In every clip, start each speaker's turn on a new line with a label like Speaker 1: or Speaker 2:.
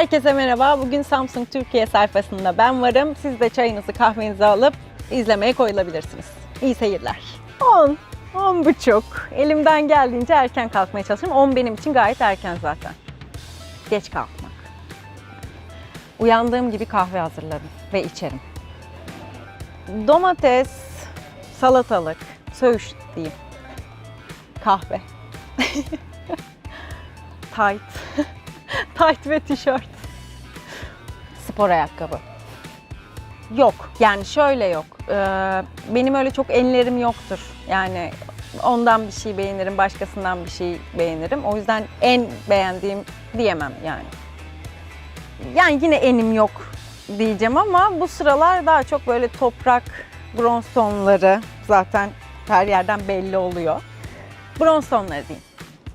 Speaker 1: Herkese merhaba. Bugün Samsung Türkiye sayfasında ben varım. Siz de çayınızı kahvenizi alıp izlemeye koyulabilirsiniz. İyi seyirler. 10, 10 buçuk. Elimden geldiğince erken kalkmaya çalışıyorum. 10 benim için gayet erken zaten. Geç kalkmak. Uyandığım gibi kahve hazırlarım ve içerim. Domates, salatalık, söğüş diyeyim. Kahve. Tight. Tight ve tişört. Spor ayakkabı. Yok. Yani şöyle yok. Ee, benim öyle çok enlerim yoktur. Yani ondan bir şey beğenirim, başkasından bir şey beğenirim. O yüzden en beğendiğim diyemem yani. Yani yine enim yok diyeceğim ama bu sıralar daha çok böyle toprak, bronz tonları zaten her yerden belli oluyor. Bronz tonları diyeyim.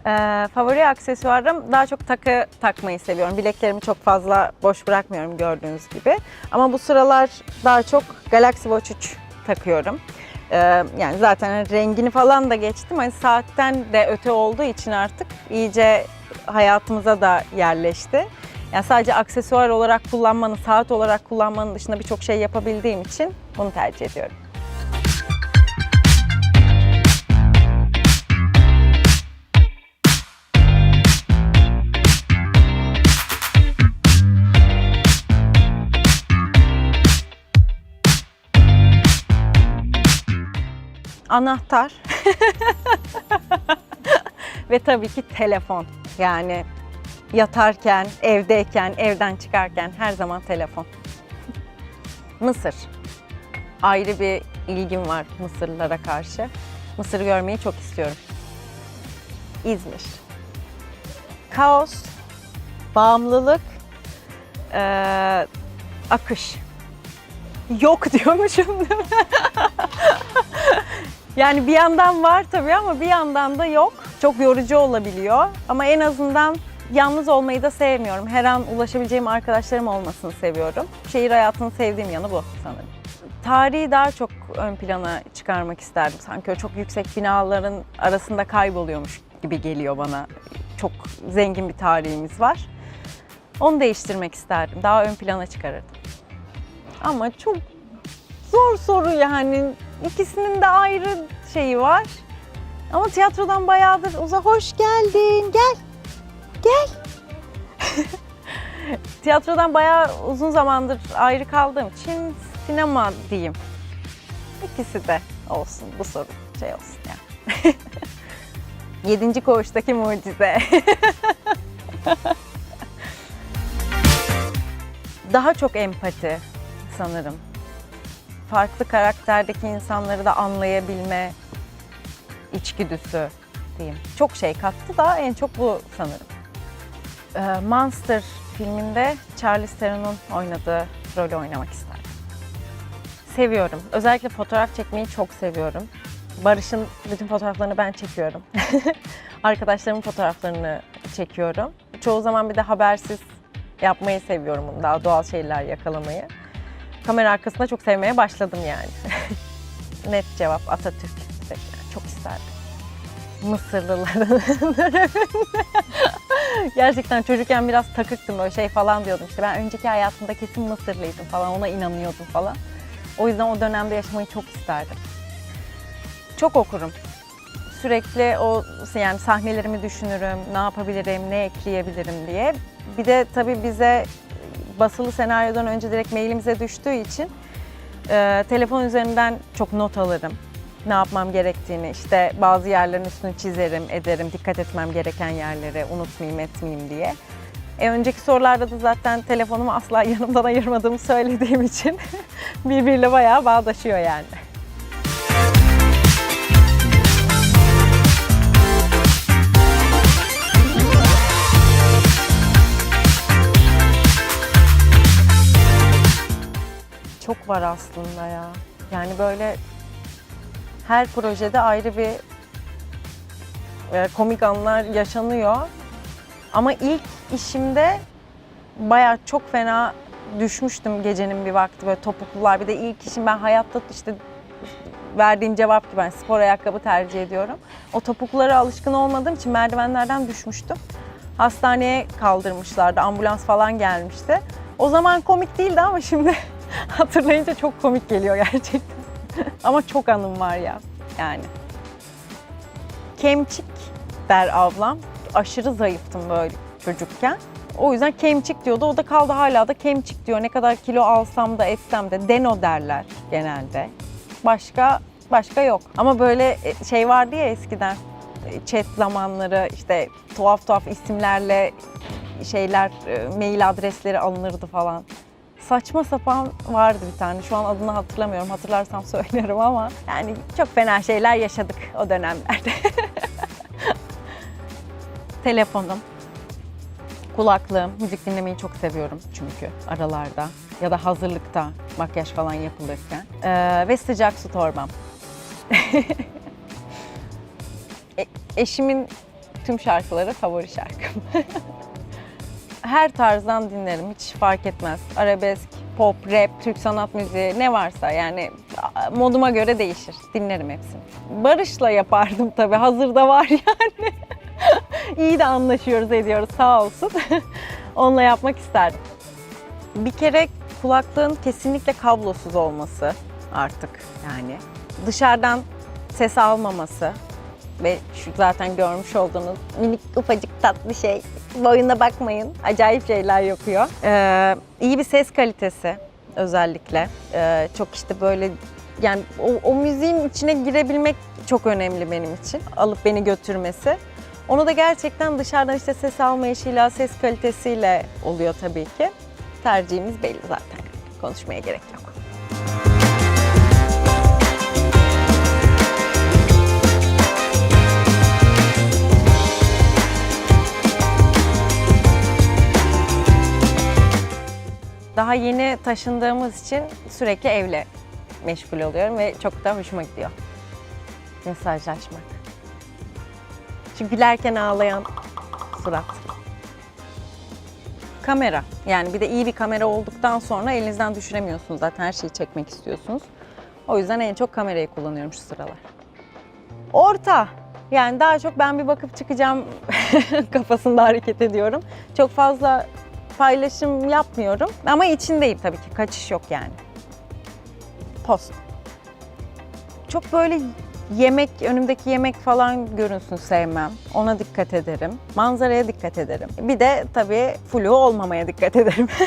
Speaker 1: Ee, favori aksesuarım daha çok takı takmayı seviyorum. Bileklerimi çok fazla boş bırakmıyorum gördüğünüz gibi. Ama bu sıralar daha çok Galaxy Watch 3 takıyorum. Ee, yani zaten rengini falan da geçtim. Hani saatten de öte olduğu için artık iyice hayatımıza da yerleşti. Yani sadece aksesuar olarak kullanmanın, saat olarak kullanmanın dışında birçok şey yapabildiğim için bunu tercih ediyorum. Anahtar ve tabii ki telefon. Yani yatarken, evdeyken, evden çıkarken her zaman telefon. Mısır. Ayrı bir ilgim var Mısırlılara karşı. Mısır'ı görmeyi çok istiyorum. İzmir. Kaos, bağımlılık, eee, akış. Yok diyormuşum değil mi? Yani bir yandan var tabii ama bir yandan da yok. Çok yorucu olabiliyor ama en azından yalnız olmayı da sevmiyorum. Her an ulaşabileceğim arkadaşlarım olmasını seviyorum. Şehir hayatını sevdiğim yanı bu sanırım. Tarihi daha çok ön plana çıkarmak isterdim. Sanki çok yüksek binaların arasında kayboluyormuş gibi geliyor bana. Çok zengin bir tarihimiz var. Onu değiştirmek isterdim. Daha ön plana çıkarırdım. Ama çok zor soru yani. İkisinin de ayrı şeyi var. Ama tiyatrodan bayağıdır uza hoş geldin. Gel. Gel. tiyatrodan bayağı uzun zamandır ayrı kaldığım için sinema diyeyim. İkisi de olsun bu soru şey olsun yani. Yedinci koğuştaki mucize. Daha çok empati sanırım farklı karakterdeki insanları da anlayabilme içgüdüsü diyeyim. Çok şey kattı da en çok bu sanırım. Ee, Monster filminde Charlize Theron'un oynadığı rolü oynamak isterdim. Seviyorum. Özellikle fotoğraf çekmeyi çok seviyorum. Barış'ın bütün fotoğraflarını ben çekiyorum. Arkadaşlarımın fotoğraflarını çekiyorum. Çoğu zaman bir de habersiz yapmayı seviyorum bunu. Daha doğal şeyler yakalamayı kamera arkasında çok sevmeye başladım yani. Net cevap Atatürk. Çok isterdim. Mısırlıların. Gerçekten çocukken biraz takıktım böyle şey falan diyordum. İşte ben önceki hayatımda kesin Mısırlıydım falan ona inanıyordum falan. O yüzden o dönemde yaşamayı çok isterdim. Çok okurum. Sürekli o yani sahnelerimi düşünürüm, ne yapabilirim, ne ekleyebilirim diye. Bir de tabii bize basılı senaryodan önce direkt mailimize düştüğü için e, telefon üzerinden çok not alırım. Ne yapmam gerektiğini, işte bazı yerlerin üstünü çizerim, ederim, dikkat etmem gereken yerleri unutmayayım, etmeyeyim diye. E, önceki sorularda da zaten telefonumu asla yanımdan ayırmadığımı söylediğim için birbiriyle bayağı bağdaşıyor yani. Var aslında ya. Yani böyle her projede ayrı bir e, komik anlar yaşanıyor. Ama ilk işimde bayağı çok fena düşmüştüm gecenin bir vakti böyle topuklular. Bir de ilk işim ben hayatta işte verdiğim cevap gibi ben spor ayakkabı tercih ediyorum. O topuklara alışkın olmadığım için merdivenlerden düşmüştüm. Hastaneye kaldırmışlardı. Ambulans falan gelmişti. O zaman komik değildi ama şimdi hatırlayınca çok komik geliyor gerçekten. ama çok anım var ya yani. Kemçik der ablam. Aşırı zayıftım böyle çocukken. O yüzden kemçik diyordu. O da kaldı hala da kemçik diyor. Ne kadar kilo alsam da etsem de deno derler genelde. Başka başka yok. Ama böyle e, şey vardı ya eskiden e, chat zamanları işte tuhaf tuhaf isimlerle şeyler e, mail adresleri alınırdı falan. Saçma sapan vardı bir tane. Şu an adını hatırlamıyorum. Hatırlarsam söylerim ama yani çok fena şeyler yaşadık o dönemlerde. Telefonum, kulaklığım, müzik dinlemeyi çok seviyorum çünkü aralarda ya da hazırlıkta makyaj falan yapılırken Ee, ve sıcak su torbam. E- eşimin tüm şarkıları favori şarkım. Her tarzdan dinlerim hiç fark etmez. Arabesk, pop, rap, Türk sanat müziği ne varsa yani moduma göre değişir. Dinlerim hepsini. Barış'la yapardım tabii hazırda var yani. İyi de anlaşıyoruz ediyoruz sağ olsun. Onunla yapmak isterdim. Bir kere kulaklığın kesinlikle kablosuz olması artık yani. Dışarıdan ses almaması ve şu zaten görmüş olduğunuz minik ufacık tatlı şey. Boyuna bakmayın. Acayip şeyler yapıyor. Ee, iyi bir ses kalitesi özellikle. Ee, çok işte böyle yani o, o müziğin içine girebilmek çok önemli benim için. Alıp beni götürmesi. Onu da gerçekten dışarıdan işte ses almayışıyla, ses kalitesiyle oluyor tabii ki. Tercihimiz belli zaten. Konuşmaya gerek yok. Yeni taşındığımız için sürekli evle meşgul oluyorum ve çok da hoşuma gidiyor. Mesajlaşmak. Şu gülerken ağlayan surat. Kamera. Yani bir de iyi bir kamera olduktan sonra elinizden düşüremiyorsunuz zaten her şeyi çekmek istiyorsunuz. O yüzden en çok kamerayı kullanıyorum şu sıralar. Orta. Yani daha çok ben bir bakıp çıkacağım kafasında hareket ediyorum. Çok fazla paylaşım yapmıyorum ama içindeyim tabii ki. Kaçış yok yani. Post. Çok böyle yemek, önümdeki yemek falan görünsün sevmem. Ona dikkat ederim. Manzaraya dikkat ederim. Bir de tabii flu olmamaya dikkat ederim.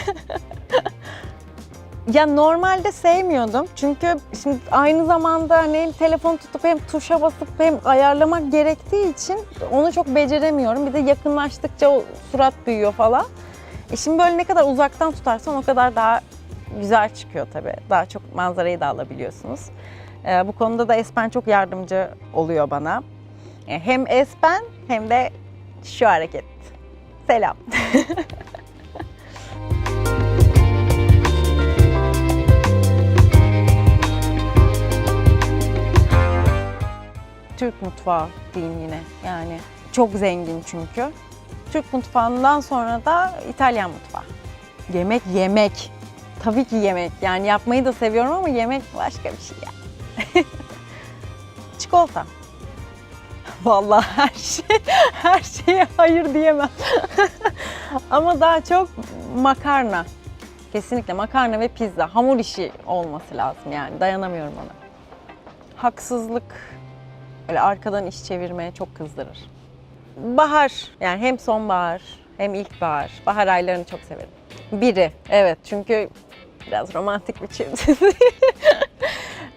Speaker 1: ya normalde sevmiyordum. Çünkü şimdi aynı zamanda hani hem telefon tutup hem tuşa basıp hem ayarlamak gerektiği için onu çok beceremiyorum. Bir de yakınlaştıkça o surat büyüyor falan. E şimdi böyle ne kadar uzaktan tutarsan o kadar daha güzel çıkıyor tabii. Daha çok manzarayı da alabiliyorsunuz. Ee, bu konuda da Espen çok yardımcı oluyor bana. E, hem Espen hem de şu hareket. Selam. Türk mutfağı diyeyim yine yani. Çok zengin çünkü. Türk mutfağından sonra da İtalyan mutfağı. Yemek yemek. Tabii ki yemek. Yani yapmayı da seviyorum ama yemek başka bir şey yani. Çikolata. Vallahi her şey, her şeye hayır diyemem. ama daha çok makarna. Kesinlikle makarna ve pizza. Hamur işi olması lazım yani. Dayanamıyorum ona. Haksızlık, böyle arkadan iş çevirmeye çok kızdırır. Bahar, yani hem sonbahar hem ilkbahar. Bahar aylarını çok severim. Biri, evet çünkü biraz romantik bir çift.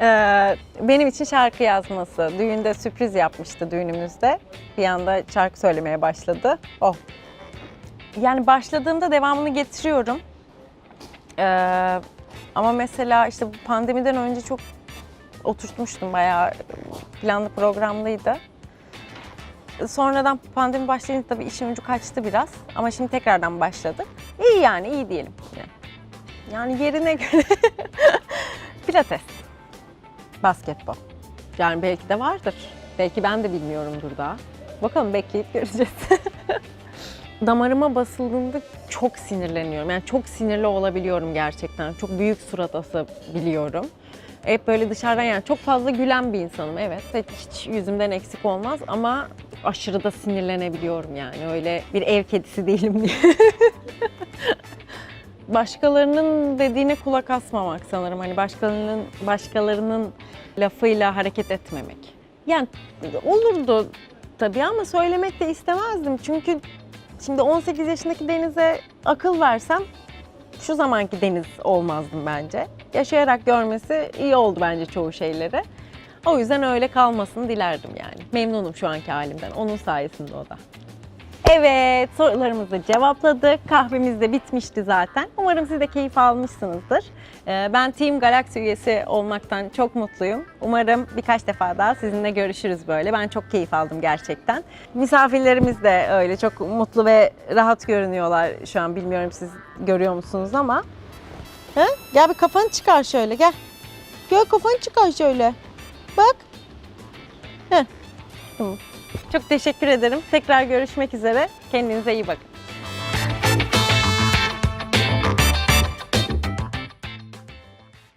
Speaker 1: Ee, Benim için şarkı yazması. Düğünde sürpriz yapmıştı düğünümüzde. Bir anda şarkı söylemeye başladı. Oh. Yani başladığımda devamını getiriyorum. Ee, ama mesela işte pandemiden önce çok oturtmuştum bayağı planlı programlıydı. Sonradan pandemi başlayınca tabii işin ucu kaçtı biraz. Ama şimdi tekrardan başladık. İyi yani, iyi diyelim. Yani yerine göre pilates, basketbol. Yani belki de vardır. Belki ben de bilmiyorumdur daha. Bakalım bekleyip göreceğiz. Damarıma basıldığında çok sinirleniyorum. Yani çok sinirli olabiliyorum gerçekten. Çok büyük surat asabiliyorum. Hep böyle dışarıdan yani çok fazla gülen bir insanım evet. Hiç yüzümden eksik olmaz ama aşırı da sinirlenebiliyorum yani. Öyle bir ev kedisi değilim diye. Başkalarının dediğine kulak asmamak sanırım. Hani başkalarının başkalarının lafıyla hareket etmemek. Yani olurdu tabii ama söylemek de istemezdim. Çünkü şimdi 18 yaşındaki Deniz'e akıl versem şu zamanki Deniz olmazdım bence. Yaşayarak görmesi iyi oldu bence çoğu şeyleri. O yüzden öyle kalmasını dilerdim yani. Memnunum şu anki halimden. Onun sayesinde o da. Evet, sorularımızı cevapladık. Kahvemiz de bitmişti zaten. Umarım siz de keyif almışsınızdır. Ee, Ben Team Galaxy üyesi olmaktan çok mutluyum. Umarım birkaç defa daha sizinle görüşürüz böyle. Ben çok keyif aldım gerçekten. Misafirlerimiz de öyle çok mutlu ve rahat görünüyorlar şu an. Bilmiyorum siz görüyor musunuz ama. He? Gel bir kafanı çıkar şöyle gel. Gel kafanı çıkar şöyle. Bak. Heh. Tamam. Çok teşekkür ederim. Tekrar görüşmek üzere. Kendinize iyi bakın.